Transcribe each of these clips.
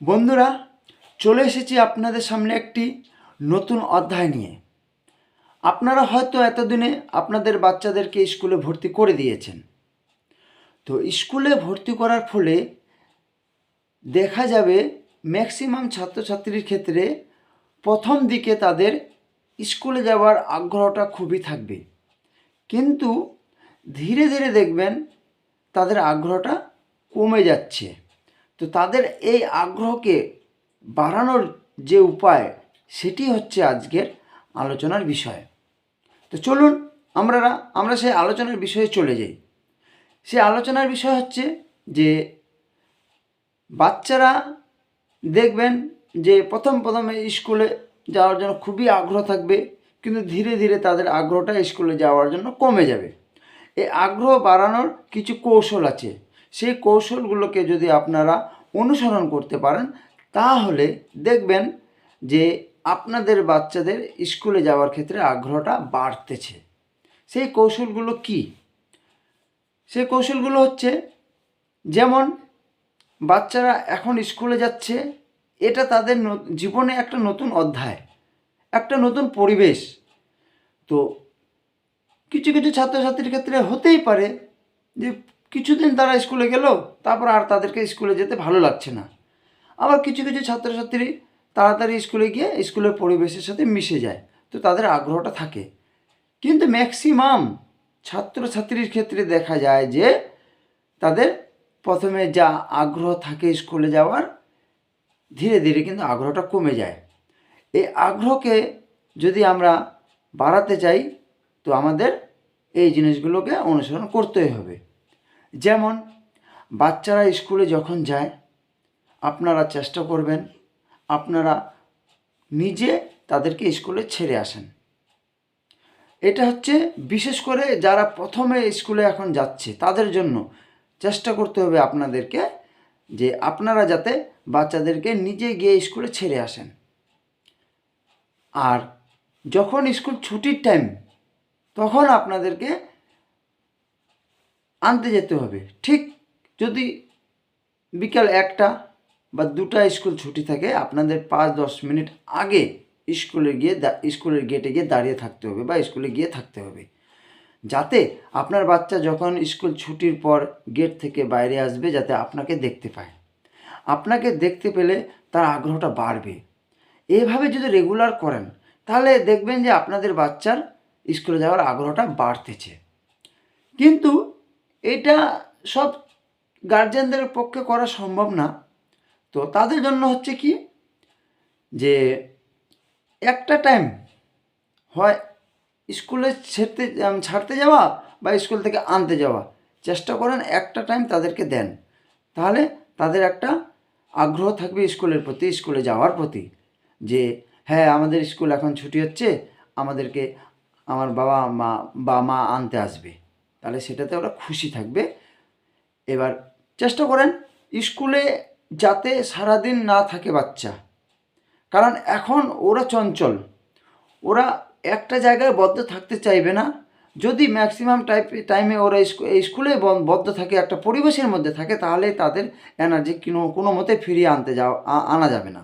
বন্ধুরা, চলে এসেছি আপনাদের সামনে একটি নতুন অধ্যায় নিয়ে। আপনারা হয়তো এতদিনে আপনাদের বাচ্চাদেরকে স্কুলে ভর্তি করে দিয়েছেন। তো স্কুলে ভর্তি করার ফলে দেখা যাবে ম্যাক্সিমাম ছাত্রছাত্রীর ক্ষেত্রে প্রথম দিকে তাদের স্কুলে যাওয়ার আগ্রহটা খুবই থাকবে। কিন্তু ধীরে ধীরে দেখবেন তাদের আগ্রহটা কমে যাচ্ছে। তো তাদের এই আগ্রহকে বাড়ানোর যে উপায়, সেটি হচ্ছে আজকের আলোচনার বিষয়। তো চলুন আমরা আমরা সেই আলোচনার বিষয়ে চলে যাই। সেই আলোচনার বিষয় হচ্ছে যে বাচ্চারা দেখবেন যে প্রথম প্রথমে স্কুলে যাওয়ার জন্য খুবই আগ্রহ থাকবে, কিন্তু ধীরে ধীরে তাদের আগ্রহটা স্কুলে যাওয়ার জন্য কমে যাবে। এই আগ্রহ বাড়ানোর কিছু কৌশল আছে। সেই কৌশলগুলোকে যদি আপনারা অনুসরণ করতে পারেন, তাহলে দেখবেন যে আপনাদের বাচ্চাদের স্কুলে যাওয়ার ক্ষেত্রে আগ্রহটা বাড়তেছে। সেই কৌশলগুলো কি? সেই কৌশলগুলো হচ্ছে, যেমন বাচ্চারা এখন স্কুলে যাচ্ছে, এটা তাদের জীবনে একটা নতুন অধ্যায়, একটা নতুন পরিবেশ। তো কিছু কিছু ছাত্রছাত্রীর ক্ষেত্রে হতেই পারে যে কিছুদিন তারা স্কুলে গেল, তারপর আর তাদেরকে স্কুলে যেতে ভালো লাগছে না। আবার কিছু কিছু ছাত্রছাত্রী তাড়াতাড়ি স্কুলে গিয়ে স্কুলের পরিবেশের সাথে মিশে যায়, তো তাদের আগ্রহটা থাকে। কিন্তু ম্যাক্সিমাম ছাত্রছাত্রীর ক্ষেত্রে দেখা যায় যে তাদের প্রথমে যা আগ্রহ থাকে স্কুলে যাওয়ার, ধীরে ধীরে কিন্তু আগ্রহটা কমে যায়। এই আগ্রহকে যদি আমরা বাড়াতে চাই, তো আমাদের এই জিনিসগুলোকে অনুসরণ করতেই হবে। যেমন, বাচ্চারা স্কুলে যখন যায়, আপনারা চেষ্টা করবেন আপনারা নিজে তাদেরকে স্কুলে ছেড়ে আসেন। এটা হচ্ছে বিশেষ করে যারা প্রথমে স্কুলে এখন যাচ্ছে, তাদের জন্য চেষ্টা করতে হবে আপনাদেরকে যে আপনারা যাতে বাচ্চাদেরকে নিজে গিয়ে স্কুলে ছেড়ে আসেন। আর যখন স্কুল ছুটির টাইম তখন আপনাদেরকে আনতে যেতে হবে। ঠিক যদি বিকাল একটা বা দুটা স্কুল ছুটি থাকে, আপনাদের পাঁচ দশ মিনিট আগে স্কুলে গিয়ে স্কুলের গেটে গিয়ে দাঁড়িয়ে থাকতে হবে বা স্কুলে গিয়ে থাকতে হবে। যাতে আপনার বাচ্চা যখন স্কুল ছুটির পর গেট থেকে বাইরে আসবে, যাতে আপনাকে দেখতে পায়। আপনাকে দেখতে পেলে তার আগ্রহটা বাড়বে। এভাবে যদি রেগুলার করেন, তাহলে দেখবেন যে আপনাদের বাচ্চার স্কুলে যাওয়ার আগ্রহটা বাড়তেছে। কিন্তু এটা সব গার্জেনদের পক্ষে করা সম্ভব না। তো তাদের জন্য হচ্ছে কি, যে একটা টাইম হয় স্কুলে ছেড়তে ছাড়তে যাওয়া বা স্কুল থেকে আনতে যাওয়া। চেষ্টা করেন একটা টাইম তাদেরকে দেন। তাহলে তাদের একটা আগ্রহ থাকবে স্কুলের প্রতি, স্কুলে যাওয়ার প্রতি। যে হ্যাঁ আমাদের স্কুল এখন ছুটি হচ্ছে, আমাদেরকে, আমার বাবা মা বা মা আনতে আসবে। তাহলে সেটাতে ওরা খুশি থাকবে। এবার চেষ্টা করেন স্কুলে যাতে সারাদিন না থাকে বাচ্চা। কারণ এখন ওরা চঞ্চল। ওরা একটা জায়গায় বদ্ধ থাকতে চাইবে না। যদি ম্যাক্সিমাম টাইপ টাইমে ওরা স্কুলে বদ্ধ থাকে, একটা পরিবেশের মধ্যে থাকে, তাহলে তাদের এনার্জি কোনো কোনো মতে ফিরিয়ে আনতে যাওয়া আনা যাবে না।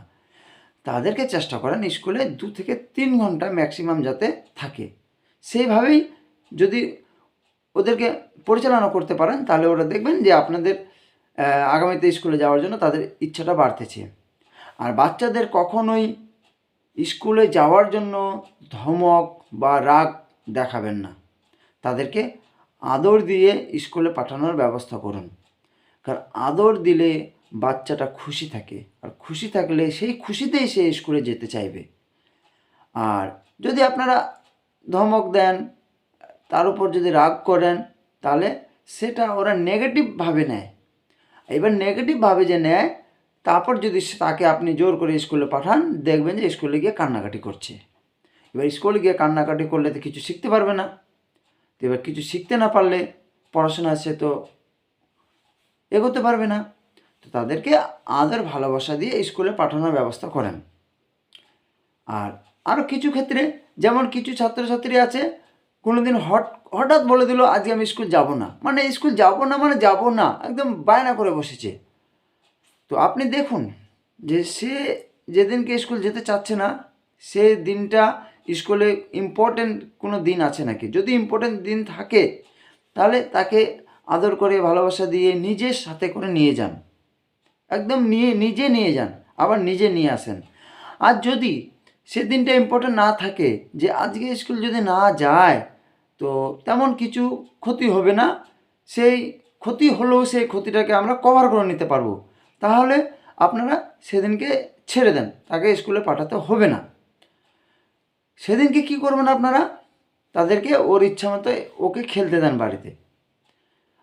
তাদেরকে চেষ্টা করেন স্কুলে দু থেকে তিন ঘণ্টা ম্যাক্সিমাম যাতে থাকে। সেইভাবেই যদি ওদেরকে পরিচালনা করতে পারেন, তাহলে ওরা দেখবেন যে আপনাদের আগামীতে স্কুলে যাওয়ার জন্য তাদের ইচ্ছাটা বাড়তেছে। আর বাচ্চাদের কখনোই স্কুলে যাওয়ার জন্য ধমক বা রাগ দেখাবেন না। তাদেরকে আদর দিয়ে স্কুলে পাঠানোর ব্যবস্থা করুন। কারণ আদর দিলে বাচ্চাটা খুশি থাকে, আর খুশি থাকলে সেই খুশিতেই সে স্কুলে যেতে চাইবে। আর যদি আপনারা ধমক দেন তার উপর যদি রাগ করেন, তাহলে সেটা ওরা নেগেটিভভাবে নেয়। এবার নেগেটিভভাবে যে নেয়, তারপর যদি তাকে আপনি জোর করে স্কুলে পাঠান, দেখবেন যে স্কুলে গিয়ে কান্নাকাটি করছে। এবার স্কুলে গিয়ে কান্নাকাটি করলে তো কিছু শিখতে পারবে না। তো এবার কিছু শিখতে না পারলে পড়াশোনা সে তো এগোতে পারবে না। তো তাদেরকে আদর ভালোবাসা দিয়ে স্কুলে পাঠানোর ব্যবস্থা করেন। আর আরও কিছু ক্ষেত্রে, যেমন কিছু ছাত্রছাত্রী আছে কোনোদিন হট, হঠাৎ বলে দিল, আজকে আমি স্কুল যাব না। মানে স্কুল যাব না মানে যাব না। একদম বায়না করে বসেছে। তো আপনি দেখুন যে সে যেদিনকে স্কুল যেতে চাচ্ছে না, সে দিনটা স্কুলে ইম্পর্টেন্ট কোনো দিন আছে নাকি? যদি ইম্পর্টেন্ট দিন থাকে, তাহলে তাকে আদর করে, ভালোবাসা দিয়ে নিজের সাথে করে নিয়ে যান। একদম নিয়ে, নিজে নিয়ে যান, আবার নিজে নিয়ে আসেন। আর যদি সে দিনটা ইম্পর্টেন্ট না থাকে, যে আজকে স্কুল যদি না যায় তো তেমন কিছু ক্ষতি হবে না। সেই ক্ষতি হলেও সেই ক্ষতিটাকে আমরা কভার করে নিতে পারব। তাহলে আপনারা সেদিনকে ছেড়ে দেন, তাকে স্কুলে পাঠাতে হবে না। সেদিনকে কি করবেন আপনারা? তাদেরকে ওর ইচ্ছা মতো ওকে খেলতে দেন বাড়িতে।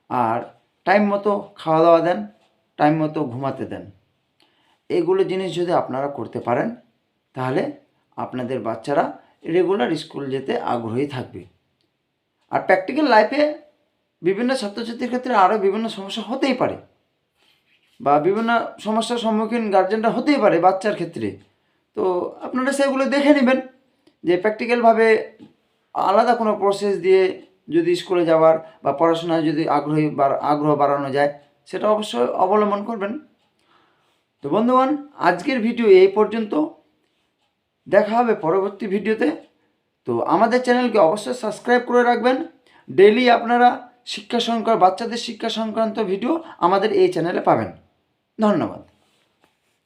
আর টাইম মতো খাওয়া দাওয়া দেন টাইম মতো ঘুমাতে দেন। এগুলো জিনিস যদি আপনারা করতে পারেন, তাহলে আপনাদের বাচ্চারা রেগুলার স্কুল যেতে আগ্রহী থাকবে। আর প্র্যাকটিক্যাল লাইফে বিভিন্ন ছাত্রছাত্রীর ক্ষেত্রে আরও বিভিন্ন সমস্যা হতেই পারে। বা বিভিন্ন সমস্যার সম্মুখীন গার্জেনরা হতেই পারে বাচ্চার ক্ষেত্রে। তো আপনারা সেগুলো দেখে নেবেন যে প্র্যাকটিক্যালভাবে আলাদা কোনো প্রসেস দিয়ে যদি স্কুলে যাওয়ার বা পড়াশোনায় যদি আগ্রহী আগ্রহ বাড়ানো যায়, সেটা অবশ্যই অবলম্বন করবেন। তো বন্ধুগণ, আজকের ভিডিও এই পর্যন্ত। দেখা হবে পরবর্তী ভিডিওতে তো আমাদের চ্যানেলকে অবশ্যই সাবস্ক্রাইব করে রাখবেন। ডেলি আপনারা শিক্ষা সংক্রান্ত বাচ্চাদের শিক্ষা সংক্রান্ত ভিডিও আমাদের এই চ্যানেলে পাবেন। ধন্যবাদ।